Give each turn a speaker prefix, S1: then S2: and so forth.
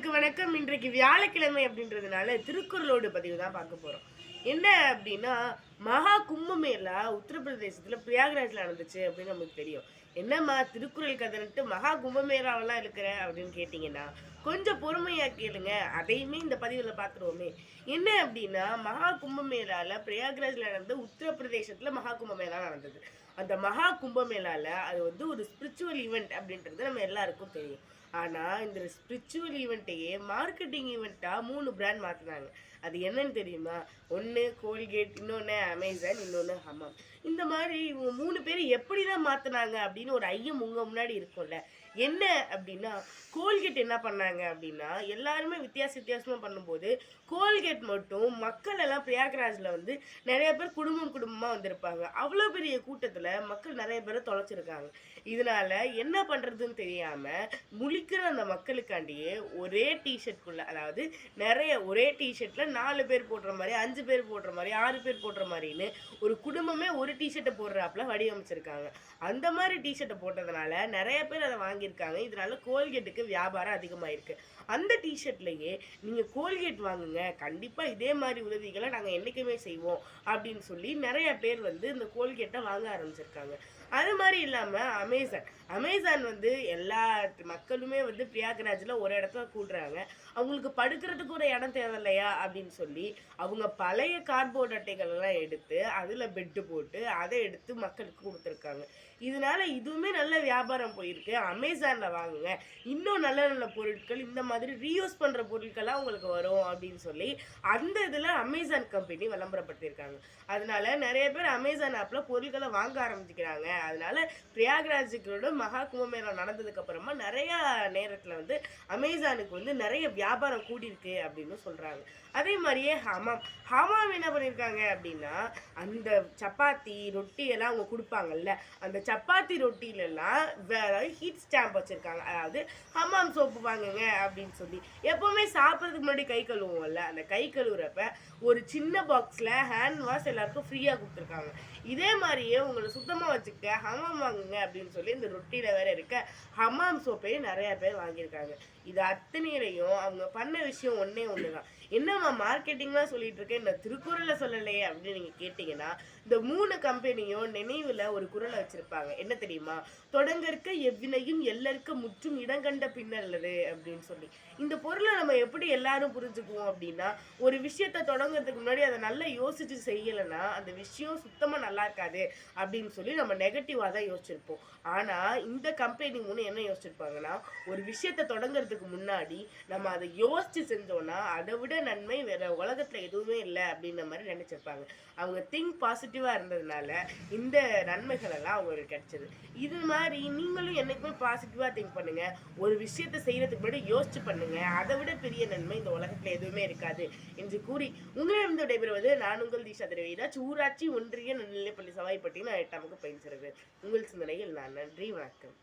S1: நேயர்களுக்கு வணக்கம். இன்றைக்கு வியாழக்கிழமை அப்படின்றதுனால திருக்குறளோடு பதிவு தான் பார்க்க போகிறோம் என்ன அப்படின்னா மகா கும்பமேளா உத்தரப்பிரதேசத்தில் பிரயாகராஜில் நடந்துச்சு அப்படின்னு நமக்கு தெரியும். என்னம்மா திருக்குறள் கதைன்ட்டு மகா கும்பமேளாவெல்லாம் இருக்கிற அப்படின்னு கேட்டிங்கன்னா கொஞ்சம் பொறுமையாக கேளுங்க. அதையுமே இந்த பதிவில் பார்த்துருவோமே. என்ன அப்படின்னா மகா கும்பமேளாவில் பிரயாகராஜில் நடந்த உத்தரப்பிரதேசத்தில் மகா கும்பமேளா நடந்தது. அந்த மகா கும்பமேளால அது வந்து ஒரு ஸ்பிரிச்சுவல் ஈவெண்ட் அப்படின்றது நம்ம எல்லாருக்கும் தெரியும். ஆனால் இந்த ஸ்பிரிச்சுவல் ஈவெண்ட்டையே மார்க்கெட்டிங் ஈவெண்ட்டாக மூணு பிராண்ட் மாற்றினாங்க அது என்னன்னு தெரியுமா? ஒன்று கோல்கேட் இன்னொன்று அமேசான் இன்னொன்று ஹமாம் இந்த மாதிரி இவங்க மூணு பேர் எப்படி தான் மாற்றினாங்க அப்படின்னு ஒரு ஐயம் உங்கள் முன்னாடி இருக்கும்ல. என்ன அப்படின்னா கோல்கேட் என்ன பண்ணாங்க அப்படின்னா எல்லாருமே வித்தியாச வித்தியாசமாக பண்ணும்போது கோல்கேட் மட்டும் மக்கள் எல்லாம் பிரயாக்ராஜில் வந்து நிறைய பேர் குடும்பம் குடும்பமாக வந்திருப்பாங்க. அவ்வளோ பெரிய கூட்டத்தில் மக்கள் நிறைய பேரை தொலைச்சிருக்காங்க. இதனால என்ன பண்ணுறதுன்னு தெரியாமல் முழிக்கிற அந்த மக்களுக்காண்டியே ஒரே டிஷர்ட்குள்ள அதாவது நிறைய ஒரே டிஷர்ட்டில் நாலு பேர் போடுற மாதிரி அஞ்சு பேர் போடுற மாதிரி ஆறு பேர் போடுற மாதிரின்னு ஒரு குடும்பமே ஒரு டிஷர்ட்டை போடுறாப்புல வடிவமைச்சிருக்காங்க. அந்த மாதிரி டிஷர்ட்டை போட்டதுனால நிறைய பேர் அதை வாங்கி வாங்கியிருக்காங்க. இதனால கோல்கேட்டுக்கு வியாபாரம் அதிகமாயிருக்கு. அந்த டிஷர்ட்லயே நீங்கள் கோல்கேட் வாங்குங்க. கண்டிப்பாக இதே மாதிரி உதவிகளை நாங்கள் என்றைக்குமே செய்வோம் அப்படின்னு சொல்லி நிறைய பேர் வந்து இந்த கோல்கேட்டை வாங்க ஆரம்பிச்சிருக்காங்க. அது மாதிரி இல்லாமல் அமேசான் அமேசான் வந்து எல்லா மக்களுமே வந்து பிரியாகராஜில் ஒரு இடத்துல கூடுறாங்க. அவங்களுக்கு படுக்கிறதுக்கு ஒரு இடம் தேவையில்லையா அப்படின்னு சொல்லி அவங்க பழைய கார்போர்ட் அட்டைகள் எல்லாம் எடுத்து அதில் பெட்டு போட்டு அதை எடுத்து மக்களுக்கு கொடுத்துருக்காங்க. இதனால இதுவுமே நல்ல வியாபாரம் போயிருக்கு. அமேசானில் வாங்குங்க. இன்னும் நல்ல நல்ல பொருட்கள் இந்த மாதிரி ரீயூஸ் பண்ணுற பொருட்கள்லாம் உங்களுக்கு வரும் அப்படின்னு சொல்லி அந்த இதில் அமேசான் கம்பெனி விளம்பரப்படுத்தியிருக்காங்க. அதனால நிறைய பேர் அமேசான் ஆப்பில் பொருட்களை வாங்க ஆரம்பிச்சுக்கிறாங்க. அதனால பிரயாக்ராஜுகளோட மகா கும்பமேளம் நடந்ததுக்கு அப்புறமா நிறைய நேரத்தில் வந்து அமேசானுக்கு வந்து நிறைய வியாபாரம் கூடியிருக்கு அப்படின்னு சொல்கிறாங்க அதே மாதிரியே ஹமாம் ஹமாம் என்ன பண்ணியிருக்காங்க அப்படின்னா அந்த சப்பாத்தி ரொட்டி எல்லாம் அவங்க கொடுப்பாங்கல்ல அந்த சப்பாத்தி ரொட்டிலெல்லாம் வேற ஹீட் கேம்ப் வச்சுருக்காங்க. அதாவது ஹமாம் சோப்பு வாங்குங்க அப்படின்னு சொல்லி எப்போவுமே சாப்பிட்றதுக்கு முன்னாடி கை கழுவுவோம்ல. அந்த கை கழுவுறப்ப ஒரு சின்ன பாக்ஸில் ஹேண்ட் வாஷ் எல்லாருக்கும் ஃப்ரீயாக கொடுத்துருக்காங்க. இதே மாதிரியே உங்களை சுத்தமாக வச்சுக்க ஹமாம் வாங்குங்க அப்படின்னு சொல்லி இந்த ரொட்டியில் வேற இருக்க ஹமாம் சோப்பையும் நிறையா பேர் வாங்கியிருக்காங்க. இது அத்தனையிலையும் அவங்க பண்ண விஷயம் ஒன்றே ஒன்று தான் என்னம்மா மார்க்கெட்டிங்லாம் சொல்லிட்டு இருக்கேன் இந்த திருக்குறளை சொல்லலையே அப்படின்னு நீங்கள் கேட்டிங்கன்னா இந்த மூணு கம்பெனியும் நினைவில் ஒரு குரலை வச்சுருப்பாங்க. என்ன தெரியுமா? தொடங்கற்க எவ்வினையும் எல்லற்க முற்றும் இடங்கண்ட பின்னல்லது அப்படின்னு சொல்லி. இந்த பொருளை நம்ம எப்படி எல்லாரும் புரிஞ்சுக்குவோம் அப்படின்னா ஒரு விஷயத்த தொடங்குறதுக்கு முன்னாடி அதை நல்லா யோசிச்சு செய்யலைன்னா அந்த விஷயம் சுத்தமாக நல்லா இருக்காது அப்படின்னு சொல்லி நம்ம நெகட்டிவாக தான் யோசிச்சிருப்போம். ஆனால் இந்த கம்பெனி மூணு என்ன யோசிச்சிருப்பாங்கன்னா ஒரு விஷயத்தை தொடங்குறதுக்கு முன்னாடி நம்ம அதை யோசிச்சு செஞ்சோம்னா அதை விட நன்மை வேற உலகத்தில் எதுவுமே இல்லை அப்படின்ற மாதிரி நினச்சிருப்பாங்க. அவங்க திங்க் பாசிட்டிவாக இருந்ததுனால இந்த நன்மைகள் எல்லாம் அவங்களுக்கு கிடைச்சது. இது மாதிரி நீங்களும் என்னைக்குமே பாசிட்டிவாக திங்க் பண்ணுங்க. ஒரு விஷயத்தை செய்யறதுக்கு முன்னாடி யோசிச்சு பண்ணுங்க. அதை விட பெரிய நன்மை இந்த உலகத்தில் எதுவுமே இருக்காது என்று கூறி உங்களிடம் விடைபெறுவது நான் உங்கள் தீஷா திரவிராஜ் ஊராட்சி ஒன்றிய நடுநிலைப்பள்ளி சவாய்ப்பட்டின்னு எட்டாமுக்கு பயின்சிறது உங்கள் சிந்தனையில் நான் நன்றி வணக்கம்.